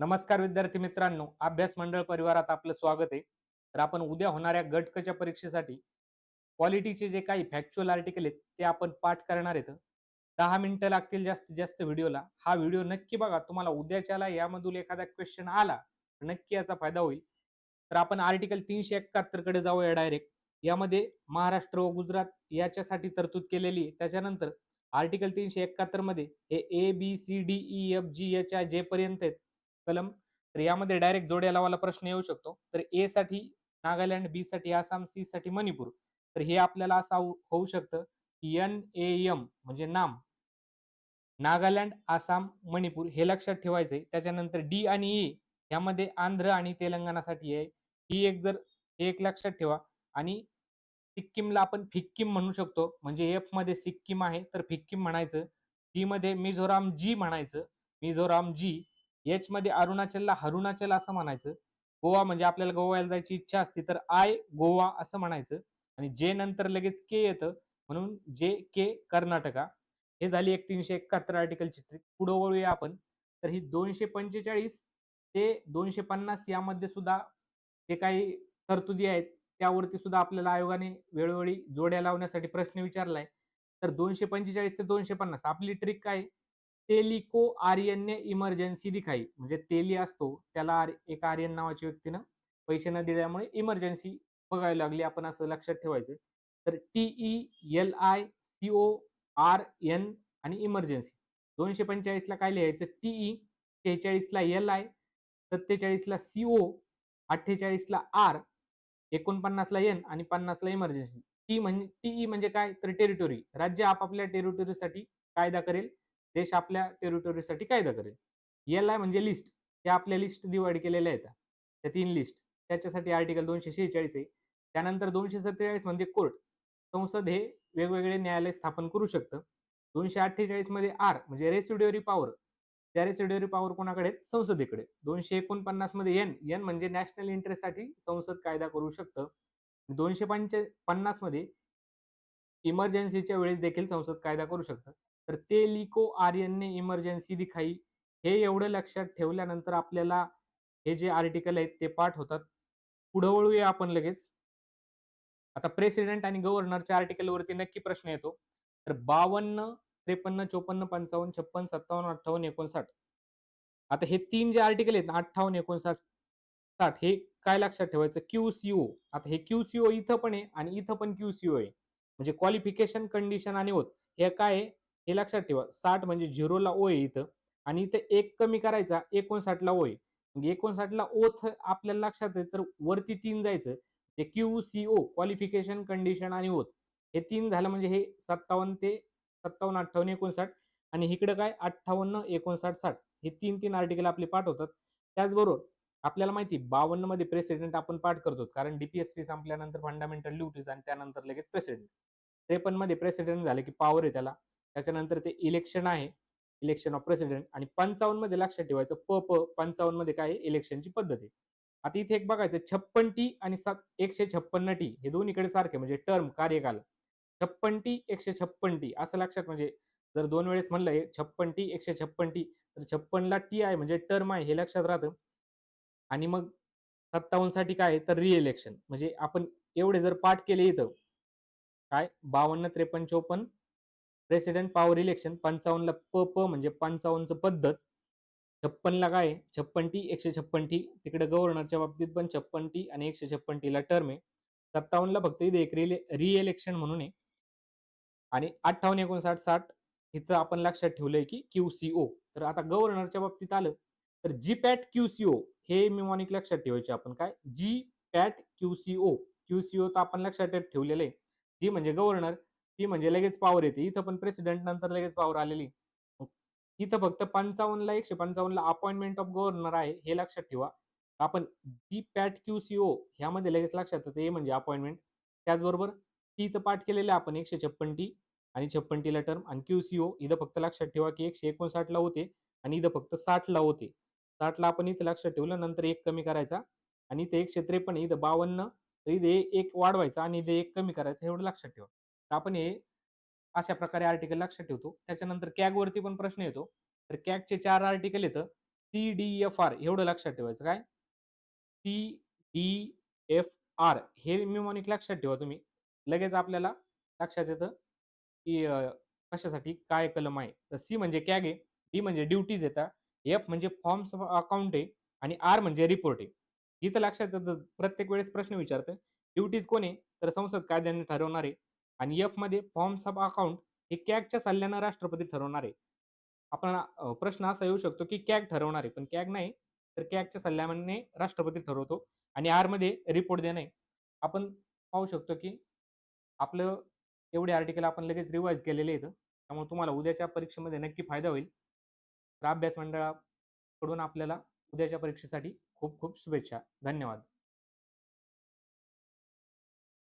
नमस्कार विद्यार्थी मित्रांनो अभ्यास मंडळ परिवारात आपलं स्वागत आहे. तर आपण उद्या होणाऱ्या गटकच्या परीक्षेसाठी क्वालिटीचे जे काही फॅक्च्युअल आर्टिकल आहेत ते आपण पाठ करणार आहेत. दहा मिनिटं लागतील जास्तीत जास्त व्हिडिओला. हा व्हिडिओ नक्की बघा. तुम्हाला उद्याच्याला यामधून एखादा क्वेश्चन आला नक्की याचा फायदा होईल. तर आपण आर्टिकल तीनशे एकाहत्तरकडे जाऊया डायरेक्ट यामध्ये महाराष्ट्र व गुजरात याच्यासाठी तरतूद केलेली आहे. त्याच्यानंतर आर्टिकल तीनशे एकाहत्तरमध्ये हे A B C D E F G H I J पर्यंत आहेत कलम तर यामध्ये डायरेक्ट जोड्या लावायला प्रश्न येऊ शकतो. तर ए साठी नागालँड बी साठी आसाम सी साठी मणिपूर. तर हे आपल्याला असं होऊ- शकतं की एन ए एम म्हणजे नाम नागालँड आसाम मणिपूर हे लक्षात ठेवायचंय त्याच्यानंतर डी आणि ई यामध्ये आंध्र आणि तेलंगणासाठी आहे. ही एक जर एक लक्षात ठेवा. आणि सिक्कीमला आपण फिक्कीम म्हणू शकतो. म्हणजे एफमध्ये सिक्कीम आहे तर फिक्कीम म्हणायचं. डी मध्ये मिझोराम जी म्हणायचं. मिझोराम जी एच मध्ये अरुणाचलला हरुणाचल असं म्हणायचं. गोवा म्हणजे आपल्याला गोव्याला जायची इच्छा असती तर आय गोवा असं म्हणायचं. आणि जे नंतर लगेच के येतं म्हणून जे के कर्नाटका. हे झाली एक तीनशे एकाहत्तर आर्टिकलची ट्रिक पुढे वळूया आपण. तर ही दोनशे पंचेचाळीस ते दोनशे पन्नास यामध्ये सुद्धा जे काही तरतुदी आहेत त्यावरती सुद्धा आपल्याला आयोगाने वेळोवेळी जोड्या लावण्यासाठी प्रश्न विचारलाय. तर दोनशे पंचेचाळीस ते दोनशे पन्नास. आपली ट्रिक काय? तेलिको आर्यन ने इमर्जन्सी दिखाई. म्हणजे तेली असतो त्याला आर- एक आर्यन नावाच्या व्यक्तीनं पैसे न दिल्यामुळे इमर्जन्सी बघायला लागली. आपण असं लक्षात ठेवायचं. तर T E L I C O R N आणि इमर्जन्सी दोनशे पंचेचाळीसला काय लिहायचं? टीई शेहेचाळीसला एल आय सत्तेचाळीसला सी ओ अठ्ठेचाळीसला आर एकोणपन्नासला एन आणि पन्नासला इमर्जन्सी टी म्हणजे टीई म्हणजे काय? तर टेरिटोरी राज्य आपापल्या टेरिटोरीसाठी कायदा करेल. देश आपल्या टेरिटोरीसाठी कायदा करेल. एल आय म्हणजे लिस्ट त्या आपल्या लिस्ट दिवाळी केलेल्या आहेत. त्या तीन लिस्ट त्याच्यासाठी आर्टिकल दोनशे शेहेचाळीस आहे. त्यानंतर दोनशे सत्तेचाळीस म्हणजे कोर्ट संसद हे वेगवेगळे न्यायालय स्थापन करू शकतं. दोनशे अठ्ठेचाळीसमध्ये आर म्हणजे रेसिड्युअरी पॉवर त्या रेसिड्युअरी पॉवर कोणाकडे संसदेकडे. दोनशे एकोणपन्नासमध्ये एन एन म्हणजे नॅशनल इंटरेस्टसाठी संसद कायदा करू शकतं. दोनशे पंच पन्नासमध्ये इमर्जन्सीच्या वेळेस देखील संसद कायदा करू शकतं. तर ते लिको आर्यनने इमर्जन्सी दिखाई. हे एवढं लक्षात ठेवल्यानंतर आपल्याला हे जे आर्टिकल आहेत ते पाठ होतात. पुढं वळूया आपण लगेच. आता प्रेसिडेंट आणि गव्हर्नरच्या आर्टिकल वरती नक्की प्रश्न येतो. तर बावन्न त्रेपन्न चोपन्न पंचावन्न छप्पन सत्तावन्न अठ्ठावन्न एकोणसाठ. आता हे तीन जे आर्टिकल आहेत ना अठ्ठावन्न एकोणसाठ साठ हे काय लक्षात ठेवायचं? क्यू सीओ आता हे क्यू सीओ इथं पण आहे आणि इथं पण क्यू सीओ आहे. म्हणजे क्वालिफिकेशन कंडिशन आणि होत हे काय आहे? हे लक्षात ठेवा. साठ म्हणजे झिरोला ओ आहे इथं. आणि इथं एक कमी करायचा एकोणसाठला ओ आहे. म्हणजे एकोणसाठला ओथ आपल्याला लक्षात आहे तर वरती तीन जायचं. ते Q C O qualification condition आणि ओथ हे तीन झालं म्हणजे हे सत्तावन्न ते सत्तावन्न अठ्ठावन्न एकोणसाठ. आणि इकडं काय? अठ्ठावन्न एकोणसाठ साठ. हे तीन तीन आर्टिकल आपले पाठवतात त्याचबरोबर आपल्याला माहिती बावन्नमध्ये प्रेसिडेंट आपण पाठ करतो. कारण डीपीएसपी संपल्यानंतर फंडामेंटल ड्युटीज आणि त्यानंतर लगेच प्रेसिडेंट त्रेपन्नमध्ये प्रेसिडेंट झाले की पॉवर आहे त्याला. त्याच्यानंतर ते इलेक्शन आहे. इलेक्शन ऑफ प्रेसिडेंट आणि पंचावन्नमध्ये लक्षात ठेवायचं प प पंचावन्नमध्ये काय इलेक्शनची पद्धत आहे. आता इथे एक बघायचं छप्पन टी आणि सात एकशे छप्पन्न टी हे दोन्हीकडे सारखे म्हणजे टर्म कार्यकाल. छप्पन टी एकशे छप्पन टी असं लक्षात म्हणजे जर दोन वेळेस म्हणलं छप्पन टी एकशे छप्पन टी तर छप्पनला टी आहे म्हणजे टर्म आहे हे लक्षात राहतं. आणि मग सत्तावन्नसाठी काय आहे? तर रिइलेक्शन म्हणजे आपण एवढे जर पाठ केले इथं काय? बावन्न त्रेपन्न चोपन्न प्रेसिडेंट पॉवर इलेक्शन पंचावन्नला प प म्हणजे पंचावन्नचं पद्धत. छप्पनला काय आहे? छप्पन टी एकशे छप्पन टी तिकडे गव्हर्नरच्या बाबतीत पण छप्पन टी आणि एकशे छप्पन टीला टर्म आहे. सत्तावन्नला फक्त इथे एक रिइलेक्शन म्हणून आहे. आणि अठ्ठावन्न एकोणसाठ साठ इथं आपण लक्षात ठेवलंय की क्यू सी ओ तर आता गव्हर्नरच्या बाबतीत आलं तर G PAT Q C O हे मिमॉनिक लक्षात ठेवायचे आपण. काय? G PAT Q C O Q C O तर आपण लक्षात ठेवलेलं आहे. जी म्हणजे गव्हर्नर ती म्हणजे लगेच पॉवर येते. इथं पण प्रेसिडेंट नंतर लगेच पॉवर आलेली. इथं फक्त पंचावन्नला एकशे पंचावन्नला अपॉइंटमेंट ऑफ गव्हर्नर आहे हे लक्षात ठेवा. आपण G PAT Q C O ह्यामध्ये लगेच लक्षात येतं हे म्हणजे अपॉइंटमेंट त्याचबरोबर टी इथं पाठ केलेलं आपण एकशे छप्पन टी आणि छप्पन टीला टर्म आणि क्यू सी ओ इथं फक्त लक्षात ठेवा की एकशे एकोणसाठला होते आणि इथं फक्त साठला होते. साठला आपण इथं लक्षात ठेवलं नंतर एक कमी करायचा आणि इथे एकशे त्रेपन्न इथं बावन्न तर इथे एक वाढवायचा आणि इथे एक कमी करायचं एवढं लक्षात ठेवा. आपण हे अशा प्रकारे आर्टिकल लक्षात ठेवतो. त्याच्यानंतर कॅग वरती पण प्रश्न येतो. तर कॅगचे चार आर्टिकल येतं. सी डी एफ आर एवढं लक्षात ठेवायचं काय? सी डी एफ आर हे म्युमॉनिक लक्षात ठेवा तुम्ही. लगेच आपल्याला लक्षात येतं की कशासाठी? काय कलम आहे? तर सी म्हणजे कॅग आहे. डी म्हणजे ड्युटीज येतात एफ म्हणजे फॉर्म्स ऑफ अकाउंट आहे. आणि आर म्हणजे रिपोर्ट आहे. इथं लक्षात येतं. प्रत्येक वेळेस प्रश्न विचारतं. ड्युटीज कोण आहे? तर संसद कायद्याने ठरवणार आहे आणि एफमध्ये फॉर्म्स ऑफ अकाउंट हे कॅगच्या सल्ल्यानं राष्ट्रपती ठरवणार आहे. आपण प्रश्न असा येऊ शकतो की कॅग ठरवणार आहे पण कॅग नाही तर कॅगच्या सल्ल्याने राष्ट्रपती ठरवतो आणि आरमध्ये रिपोर्ट देणे आपण पाहू शकतो की आपलं एवढे आर्टिकल आपण लगेच रिवाईज केलेले आहेत. त्यामुळे तुम्हाला उद्याच्या परीक्षेमध्ये नक्की फायदा होईल. तर अभ्यास मंडळाकडून आपल्याला उद्याच्या परीक्षेसाठी खूप खूप शुभेच्छा. धन्यवाद.